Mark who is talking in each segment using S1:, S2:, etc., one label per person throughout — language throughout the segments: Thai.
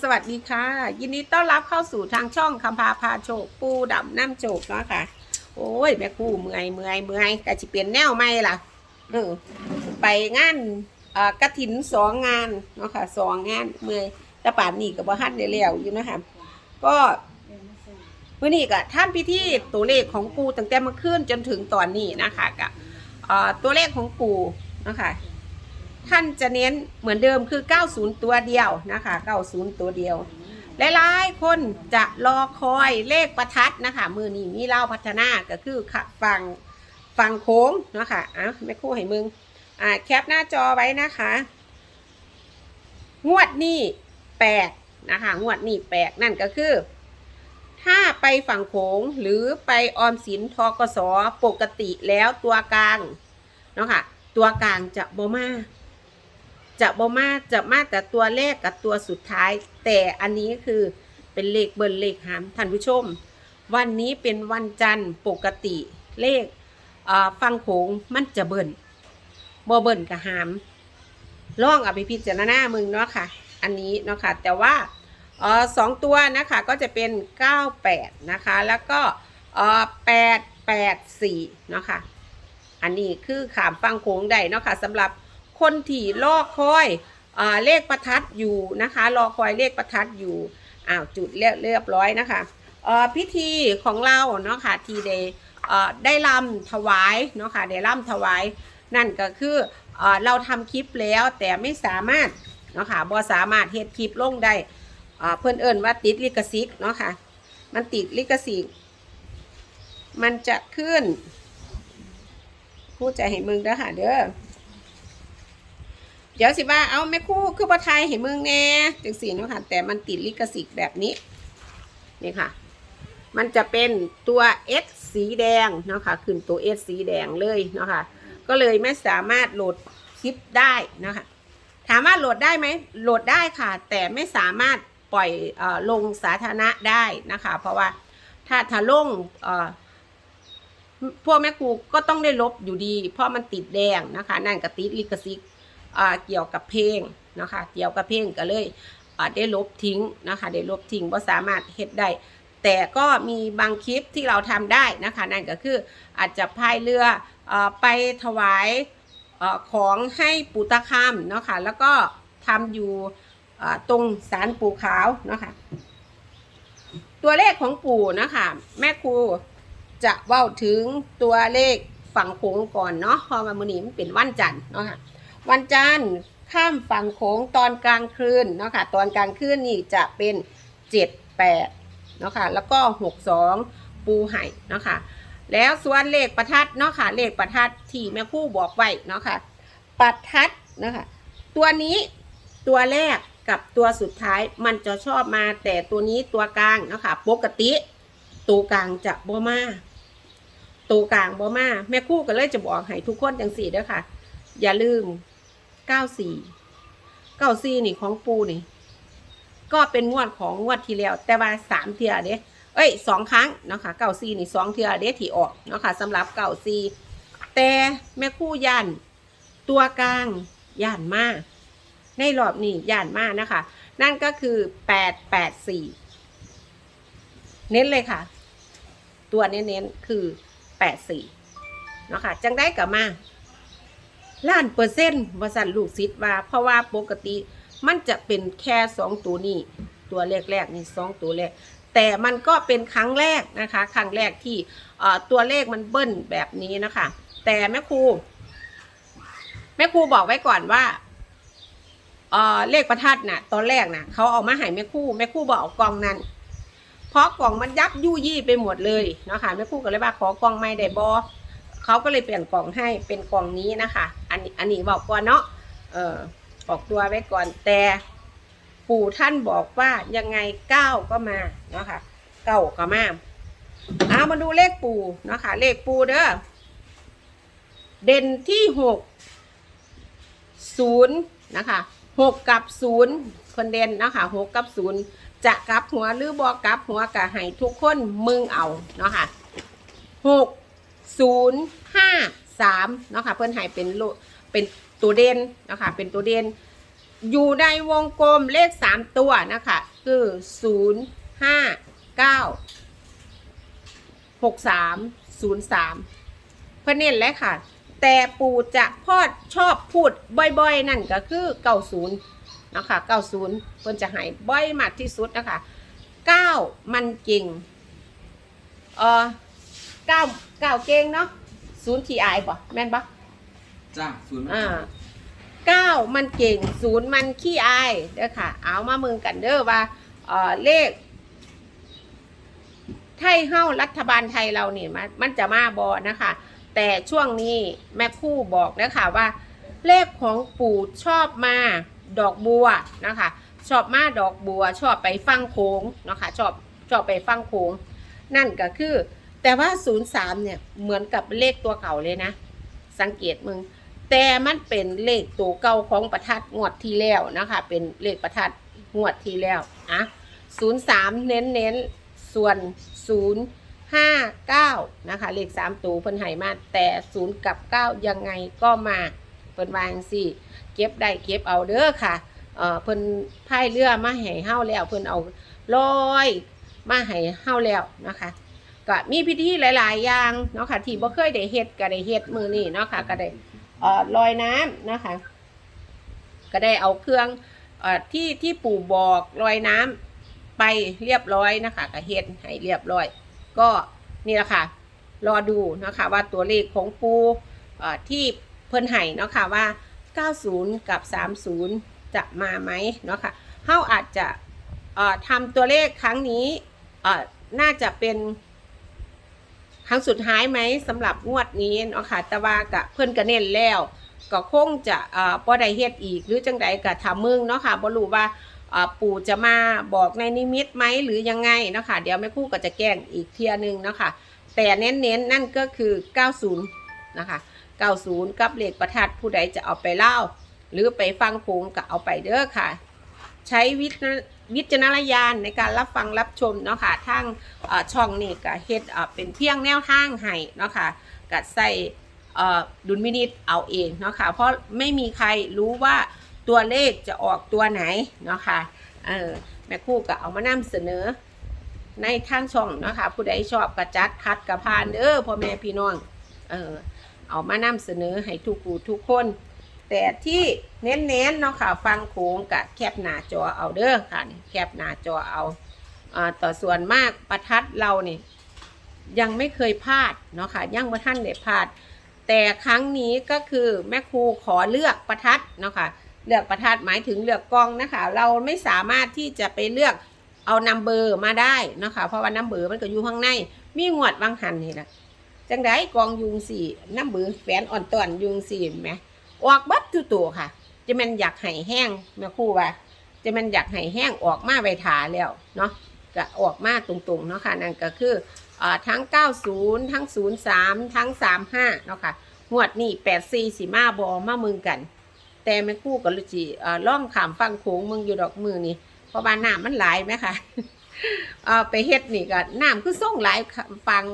S1: สวัสดีค่ะ ยินดีต้อนรับเข้าสู่ทางช่องคำพาพาโชคปูดำน้ำโชคเนาะค่ะ โอ้ยแม่คู่เมื่อยเมื่อยเมื่อยแต่จะเปลี่ยนแนวไม่ล่ะเออไปงานเอ่อกระถินสองงานเนาะค่ะสองงานเมื่อยแต่ป่านนี้ก็บ่ทันได้แล้วอยู่นะคะก็วันนี้ก็ท่านพิธีตัวเลขของปูตั้งแต่เมื่อคืนจนถึงตอนนี้นะคะกับตัวเลขของปูเนาะคะ ท่านจะเน้นเหมือนเดิมคือ 90 ตัวเดียวนะคะ 90 ตัวเดียว หลายๆคนจะรอคอยเลขประทัดนะคะ มือนี้มีเล่าพัฒนาก็คือฝั่งฝั่งโค้งเนาะคะอะไม่คู่ให้มึง อ่าแคปหน้าจอไว้นะคะ งวดนี้แปลกนะคะ งวดนี้แปลกนั่นก็คือ ถ้าไปฝั่งโขงหรือไปออมสินทกสปกติแล้วตัวกลางเนาะค่ะตัวกลางจะบ่มา จะบ่มาจะมาแต่ตัวเลขกับตัวสุดท้าย แต่อันนี้คือเป็นเลขเบิร์เลขหามท่านผู้ชม วันนี้เป็นวันจันทร์ปกติเลขเอ่อฟังโขงมันจะเบิ่นบ่เบิ่นกับหามล่องเอาไปพิจารณามึงเนาะค่ะ อันนี้เนาะค่ะ แต่ว่าออสองตัวนะคะก็จะเป็น 98 นะคะ แล้วก็เออ884 เนาะค่ะ อันนี้คือขามฟังโขงได้เนาะค่ะสำหรับ คนที่รอคอยอ่าเลขประทัดอยู่นะคะ รอคอยเลขประทัดอยู่อ้าวจุดเรียบเรียบร้อยนะคะอ่อพิธีของเราเนาะค่ะทีเดย์เอ่อได้ลำถวายเนาะค่ะได้ลำถวายนั่นก็คือเอ่อเราทำคลิปแล้วแต่ไม่สามารถเนาะค่ะบ่สามารถเฮ็ดคลิปลงได้อ่าเพื่อนเอิญว่าติดลิขสิทธิ์เนาะค่ะมันติดลิขสิทธิ์มันจะขึ้นพูดใจให้มึงเด้อค่ะเด้อ เดี๋ยวสิว่าเอาแม่คู่คือประไทยให้มึงแน่จังสีนะคะแต่มันติดลิขสิทธิ์แบบนี้นี่ค่ะ มันจะเป็นตัว S สีแดงเนาะค่ะขึ้นตัว S สีแดงเลยเนาะค่ะก็เลยไม่สามารถโหลดคลิปได้นะคะถามว่าโหลดได้ไหมโหลดได้ค่ะ แต่ไม่สามารถปล่อยอลงสาธารณะได้นะคะ เพราะว่าถ้าถ้าลงพวกแม่ครูก็ต้องได้ลบอยู่ดี เพราะมันติดแดงนะคะ นั่นก็ติดลิขสิทธิ์ เกี่ยวกับเพลงนะคะเกี่ยวกับเพลงก็เลยได้ลบทิ้งนะคะได้ลบทิ้งว่าสามารถเฮ็ดได้แต่ก็มีบางคลิปที่เราทำได้นะคะนั่นก็คืออาจจะพายเรืออไปถวายอของให้ปู่ตาคำเนาะค่ะแล้วก็ทำอยู่ตรงศาลปู่ขาวเนาะค่ะตัวเลขของปู่นะคะแม่ครูจะเว้าถึงตัวเลขฝั่งโขงก่อนเนาะพราะว่ามือนี้มันเป็นวันจันทร์เนาะค่ะ วันจันทร์ข้ามฝั่งโขงตอนกลางคืนเนาะค่ะตอนกลางคืนนี่จะเป็นเจ็ดแปดเนาะค่ะแล้วก็หกสองปูไห่เนาะค่ะแล้วส่วนเลขประทัดเนาะค่ะเลขประทัดที่แม่คู่บอกไว้เนาะค่ะประทัดนะคะตัวนี้ตัวแรกกับตัวสุดท้ายมันจะชอบมาแต่ตัวนี้ตัวกลางเนาะค่ะปกติตัวกลางจะบ่มาตัวกลางบ่มาแม่คู่ก็เลยจะบอกให้ทุกคนจังสี่เด้อค่ะ อย่าลืม 94 94นี่ของปูนี่ ก็เป็นงวดของงวดที่แล้ว แต่ว่าสามเทียเด้เอ้ยสองครั้งเนาะค่ะ94นี่สองเทียเด้ที่ออกเนาะค่ะสำหรับ94แต่แม่คู่ย่านตัวกลางย่านมากในรอบนี้ย่านมากนะคะ นั่นก็คือ884เน้นเลยค่ะ ตัวเน้นๆคือ84เนาะค่ะจังได้กลับมา ล้านเปอร์เซ็นต์วสันลูกศิษย์ว่า เพราะว่าปกติมันจะเป็นแค่สองตัวนี้ ตัวแรกๆนี่สองตัวแรก แต่มันก็เป็นครั้งแรกนะคะ ครั้งแรกที่ตัวเลขมันเบิ้ลแบบนี้นะคะ แต่แม่ครูแม่ครูบอกไว้ก่อนว่าเออเลขประทัดน่ะ ตอนแรกน่ะเขาเอามาให้แม่ครูแม่ครูบอกเอากล่องนั้น เพราะกล่องมันยับยู่ยี่ไปหมดเลยเนาะค่ะแม่ครูก็เลยว่าขอกล่องไม่ได้บอ เขาก็เลยเปลี่ยนกล่องให้เป็นกล่องนี้นะคะ อันนี้อันนี้บอกก่อนเนาะเออออกตัวไว้ก่อนแต่ปู่ท่านบอกว่ายังไงเก้าก็มาเนาะค่ะเก้าก็มาเอามาดูเลขปู่เนาะค่ะเลขปู่เด้อเด่นที่หกศูนย์นะคะหกกับศูนย์คนเด่นนะคะหกกับศูนย์จะกลับหัวหรือบอกกลับหัวกะให้ทุกคนมึงเอาเนาะค่ะหก ศูนย์ห้าสามเนาะค่ะเพื่อนให้เป็นโลเป็นตัวเด่นเนาะค่ะเป็นตัวเด่นอยู่ในวงกลมเลขสามตัวนะคะคือศูนย์ห้าเก้าหกสามศูนย์สามเพื่อนเน้นแล้วค่ะ แต่ปู่จะพอดชอบพูดบ่อยๆ นั่นก็คือเก้าศูนย์นะคะเก้าศูนย์เพิ่อนจะหายบ่อยมากที่สุดนะคะเก้ามันเก่งเออเก้า เก้าเก่งเนาะศูนย์ทีไอบ่แม่นปะ
S2: จ้าศูนย์
S1: อ่าเก้ามันเก่งศูนย์มันขี้อายเด้อค่ะ เอามาเมืองกันเด้อว่าเอ่อเลข ไทยเฮ้ารัฐบาลไทยเราเนี่ยมันมันจะมาบอนะคะ แต่ช่วงนี้แม่ครู่บอกนะคะว่า เลขของปู่ชอบมาดอกบัวนะคะ ชอบมาดอกบัว ชอบไปฟังโค้งนะคะชอบชอบไปฟังโค้ง นั่นก็คือ แต่ว่า 03 เนี่ยเหมือนกับเลขตัวเก่าเลยนะ สังเกตมึง แต่มันเป็นเลขตัวเก่าของประทัดงวดที่แล้วนะคะ เป็นเลขประทัดงวดที่แล้วอะ03 เน้นเน้นส่วน 059 นะคะ เลข 3 ตัวเพิ่นให้มา แต่ 0 กับ 9 ยังไงก็มาเพิ่นวางสิเก็บได้เก็บเอาเด้อค่ะเอ่อเพิ่นพายเรือมาให้เฮาแล้วเพิ่นเอาลอยมาให้เฮาแล้วนะคะ ก็มีพิธีหลาย ๆ อย่างเนาะค่ะที่บ่เคยได้เฮ็ดก็ได้เฮ็ดมือนี้เนาะค่ะก็ได้เอ่อลอยน้ำนะคะ ก็ได้เอาเครื่องเอ่อที่ที่ปู่บอกลอยน้ำไปเรียบร้อยนะคะก็เฮ็ดให้เรียบร้อย ก็นี่แหละค่ะรอดูนะคะว่าตัวเลขของปูเอ่อที่เพิ่นให้เนาะค่ะว่า 90 กับ 30 จะมาไหมเนาะค่ะเฮาอาจจะเอ่อทำตัวเลขครั้งนี้เอ่อน่าจะเป็น ครั้งสุดท้ายไหมสำหรับงวดนี้เนาะค่ะแต่ว่ากะเพิ่อนก็เน้นแล้ว ก็คงจะเอ่อบ่ได้เฮ็ดอีก หรือจังใดก็ทำมึงเนาะค่ะบ่รู้ว่าเอ่อปู่จะมาบอกในนิมิตไหมหรือยังไงเนาะค่ะเดี๋ยวแม่คู่ก็จะแก้งอีกเทียนึงเนาะค่ะแต่เน้นๆนั่นก็คือ 90 นะคะ 90 กับเลขประทัดผู้ใดจะเอาไปเล่า หรือไปฟังโขงก็เอาไปเด้อค่ะ ใช้วิจ วิจารณญาณในการรับฟังรับชมเนาะค่ะทางช่องนี่ก็เฮ็ดเป็นเพียงแนวทางให้เนาะค่ะก็ใส่ดุลมินิตเอาเองเนาะค่ะเพราะไม่มีใครรู้ว่าตัวเลขจะออกตัวไหนเนาะค่ะเออแม่คู่ก็เอามานำเสนอในทางช่องเนาะค่ะผู้ใดชอบกระจัดคัดกระพานเด้อพ่อแม่พี่น้องเออเอามานำเสนอให้ทุกผู้ทุกคน แต่ที่เน้นๆเนาะค่ะฟังโขงกับแคปหน้าจอเอาเด้อค่ะนี่แคปหน้าจอเอาอ่าต่อส่วนมากประทัดเรานี่ยังไม่เคยพลาดเนาะค่ะยังบ่ท่านได้พลาด แต่ครั้งนี้ก็คือแม่ครูขอเลือกประทัดเนาะค่ะเลือกประทัดหมายถึงเลือกกองนะคะ เราไม่สามารถที่จะไปเลือกเอานัมเบอร์มาได้เนาะค่ะเพราะว่านัมเบอร์มันก็อยู่ข้างใน มีงวดบางหันนี่แหละจังไดกองยุงสี่นัมเบอร์แฝนอ่อนต้อนยุงสี่เห็นไหม ออกบัดทุตัวค่ะ จะมันอยากไห้แห้งแม่ครู่ว่า จะมันอยากไห้แห้งออกมาไวถาแล้วเนาะก็ออกมาตรงๆเนาะค่ะนั่นก็คืออ่าทั้ง 90 ทั้ง 03 ทั้ง 35เนาะค่ะงวดนี้84สิมาบอมามึงกัน แต่แม่ครู่ก็เลยสิอ่าล่องขามฟังโขงมึงอยู่ดอกมือนี่เพราะว่าน้ำมันหลายไหมคะเอาไปเฮ็ดนี่ก็น้ำคือส่งหลายฟัง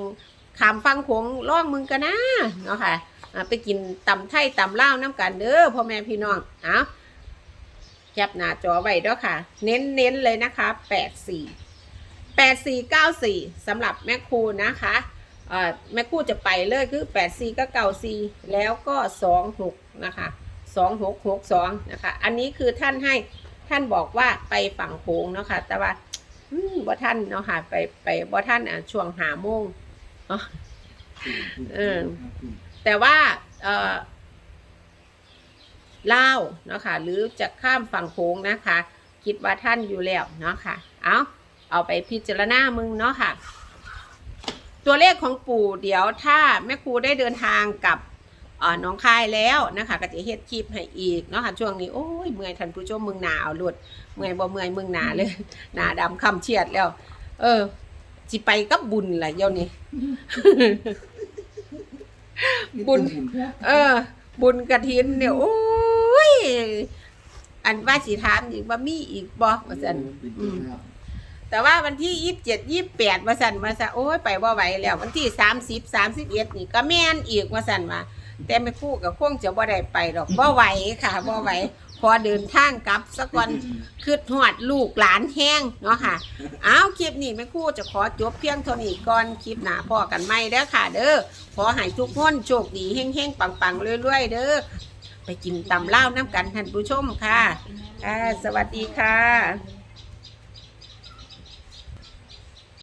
S1: ขามฟังโขงล่องมึงกันนะเนาะค่ะ ไปกินตำไทยตำเล่าวน้ำกันเด้อพ่อแม่พี่น้องเอาแคปหน้าจอไว้เด้อค่ะ เน้นเน้นๆเลยนะคะแปดสี่แปดสี่เก้าสี่สำหรับแม่ครูนะคะเอ่อแม่ครูจะไปเลยคือแปดสี่ก็เก้าสี่แล้วก็สองหกนะคะสองหกหกสองนะคะ อันนี้คือท่านให้ท่านบอกว่าไปฝั่งโค้งเนาะค่ะแต่ว่าอืมบ่ท่านเนาะค่ะ ไปไปบ่ท่านอะช่วงหาโมงอ๋อเออ แต่ว่าเอ่าเนาะค่ะหรือจะข้ามฝั่งโค้งนะคะ คิดว่าท่านอยู่แล้วเนาะค่ะเอาเอาไปพิจารณามึงเนาะค่ะ ตัวเลขของปู่เดี๋ยวถ้าแม่ครูได้เดินทางกับน้องคายแล้วนะคะก็จะเฮ็ดคลิปให้อีกเนาะค่ะช่วงนี้โอ้ยเมื่อยท่านผู้ชมมึงหนาวหลุดเมื่อยบ่เมื่อยมึงหนาเลยหนาดำคำเชียดแล้ว เออจิไปกับบุญแหละเดี๋ยวนี้ บุญ เออ บุญกระถินเนี่ยโอ้ย อันว่าสิถามอีกว่ามีอีกบ่ว่าซั่นอืมแต่ว่าวันที่ยี่สิบเจ็ดยี่สิบแปดว่าซั่นว่าซะโอ้ยไปบ่ไหวแล้ว วันที่สามสิบสามสิบเอ็ดนี่ก็แม่นอีกว่าซั่นว่าแต่ไม่คู่กับคงจะบ่ได้ไปดอกบ่ไหวค่ะบ่ไหว พอเดินทางกลับสักวันคืดหอดลูกหลานแห้งเนาะค่ะ เอาคลิปนี้แม่ครู่จะขอจบเพียงเท่านี้ก่อนคลิปหน้าพอกันไหมเด้อค่ะ เด้อขอให้ทุกคนโชคดีเฮงๆปังๆเรื่อยๆเด้อไปกินตำเล่าวน้ำกันท่านผู้ชมค่ะค่ะสวัสดีค่ะ